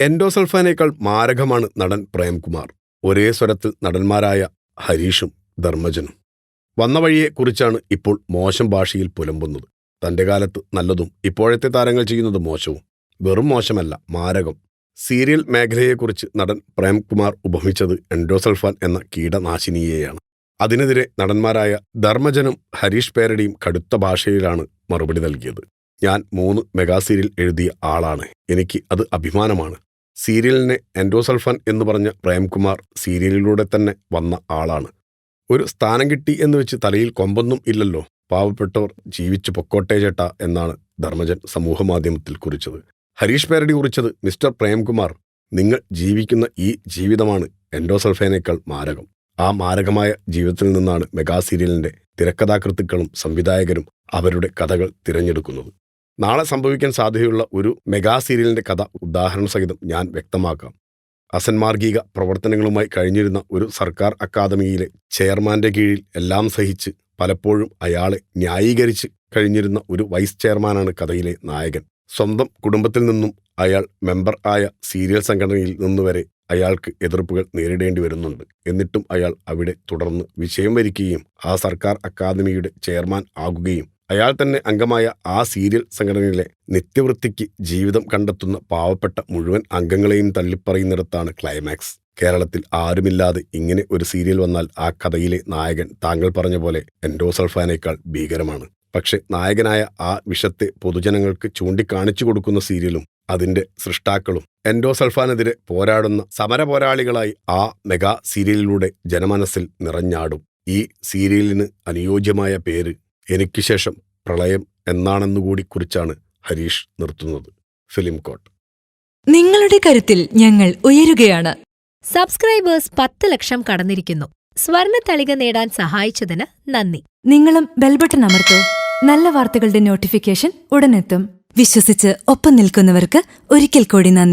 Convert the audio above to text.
എൻഡോസൾഫാനേക്കാൾ മാരകമാണ് നടൻ പ്രേംകുമാർ. ഒരേ സ്വരത്തിൽ നടന്മാരായ ഹരീഷും ധർമ്മജനും. വന്ന വഴിയെ കുറിച്ചാണ് ഇപ്പോൾ മോശം ഭാഷയിൽ പുലമ്പുന്നത്. തന്റെ കാലത്ത് നല്ലതും ഇപ്പോഴത്തെ താരങ്ങൾ ചെയ്യുന്നത് മോശവും. വെറും മോശമല്ല മാരകം. സീരിയൽ മേഖലയെക്കുറിച്ച് നടൻ പ്രേംകുമാർ ഉപമിച്ചത് എൻഡോസൾഫാൻ എന്ന കീടനാശിനിയെയാണ്. അതിനെതിരെ നടന്മാരായ ധർമ്മജനും ഹരീഷ് പേരടിയും കടുത്ത ഭാഷയിലാണ് മറുപടി നൽകിയത്. ഞാൻ മൂന്ന് മെഗാ സീരിയൽ എഴുതിയ ആളാണ്. എനിക്ക് അത് അഭിമാനമാണ്. സീരിയലിനെ എൻഡോസൾഫാൻ എന്ന് പറഞ്ഞ പ്രേംകുമാർ സീരിയലിലൂടെ തന്നെ വന്ന ആളാണ്. ഒരു സ്ഥാനം കിട്ടി എന്ന് വെച്ച് തലയിൽ കൊമ്പൊന്നും ഇല്ലല്ലോ. പാവപ്പെട്ടവർ ജീവിച്ചു പൊക്കോട്ടെ ചേട്ട എന്നാണ് ധർമ്മജൻ സമൂഹമാധ്യമത്തിൽ കുറിച്ചത്. ഹരീഷ് പേരടി കുറിച്ചത് മിസ്റ്റർ പ്രേംകുമാർ. നിങ്ങൾ ജീവിക്കുന്ന ഈ ജീവിതമാണ് എൻഡോസൾഫേനേക്കാൾ മാരകം. ആ മാരകമായ ജീവിതത്തിൽ നിന്നാണ് മെഗാ സീരിയലിന്റെ തിരക്കഥാകൃത്തുക്കളും സംവിധായകരും അവരുടെ കഥകൾ തിരഞ്ഞെടുക്കുന്നത്. നാളെ സംഭവിക്കാൻ സാധ്യതയുള്ള ഒരു മെഗാ സീരിയലിന്റെ കഥ ഉദാഹരണ സഹിതം ഞാൻ വ്യക്തമാക്കാം. അസന്മാർഗിക പ്രവർത്തനങ്ങളുമായി കഴിഞ്ഞിരുന്ന ഒരു സർക്കാർ അക്കാദമിയിലെ ചെയർമാന്റെ കീഴിൽ എല്ലാം സഹിച്ച് പലപ്പോഴും അയാളെ ന്യായീകരിച്ച് കഴിഞ്ഞിരുന്ന ഒരു വൈസ് ചെയർമാനാണ് കഥയിലെ നായകൻ. സ്വന്തം കുടുംബത്തിൽ നിന്നും അയാൾ മെമ്പർ ആയ സീരിയൽ സംഘടനയിൽ നിന്നുവരെ അയാൾക്ക് എതിർപ്പുകൾ നേരിടേണ്ടി വരുന്നുണ്ട്. എന്നിട്ടും അയാൾ അവിടെ തുടർന്ന് വിഷയം വരിക്കുകയും ആ സർക്കാർ അക്കാദമിയുടെ ചെയർമാൻ ആകുകയും അയാൾ തന്നെ അംഗമായ ആ സീരിയൽ സംഘടനയിലെ നിത്യവൃത്തിക്ക് ജീവിതം കണ്ടെത്തുന്ന പാവപ്പെട്ട മുഴുവൻ അംഗങ്ങളെയും തള്ളിപ്പറയുന്നിടത്താണ് ക്ലൈമാക്സ്. കേരളത്തിൽ ആരുമില്ലാതെ ഇങ്ങനെ ഒരു സീരിയൽ വന്നാൽ ആ കഥയിലെ നായകൻ താങ്കൾ പറഞ്ഞ പോലെ എൻഡോസൾഫാനേക്കാൾ ഭീകരമാണ്. പക്ഷെ നായകനായ ആ വിഷത്തെ പൊതുജനങ്ങൾക്ക് ചൂണ്ടിക്കാണിച്ചു കൊടുക്കുന്ന സീരിയലും അതിന്റെ സൃഷ്ടാക്കളും എൻഡോസൾഫാനെതിരെ പോരാടുന്ന സമര പോരാളികളായി ആ മെഗാ സീരിയലിലൂടെ ജനമനസ്സിൽ നിറഞ്ഞാടും. ഈ സീരിയലിന് അനുയോജ്യമായ പേര് എനിക്ക് ശേഷം പ്രളയം എന്നാണെന്നുകൂടി കുറിച്ചാണ് ഹരീഷ് നിർത്തുന്നത്. ഫിലിം കോട്ട്. നിങ്ങളുടെ കരുത്തിൽ ഞങ്ങൾ ഉയരുകയാണ്. സബ്സ്ക്രൈബേഴ്സ് പത്ത് ലക്ഷം കടന്നിരിക്കുന്നു. സ്വർണ തളിക നേടാൻ സഹായിച്ചതിന് നന്ദി. നിങ്ങളും ബെൽബട്ടൺ അമർത്തോ. നല്ല വാർത്തകളുടെ നോട്ടിഫിക്കേഷൻ ഉടനെത്തും. വിശ്വസിച്ച് ഒപ്പം നിൽക്കുന്നവർക്ക് ഒരിക്കൽ കൂടി നന്ദി.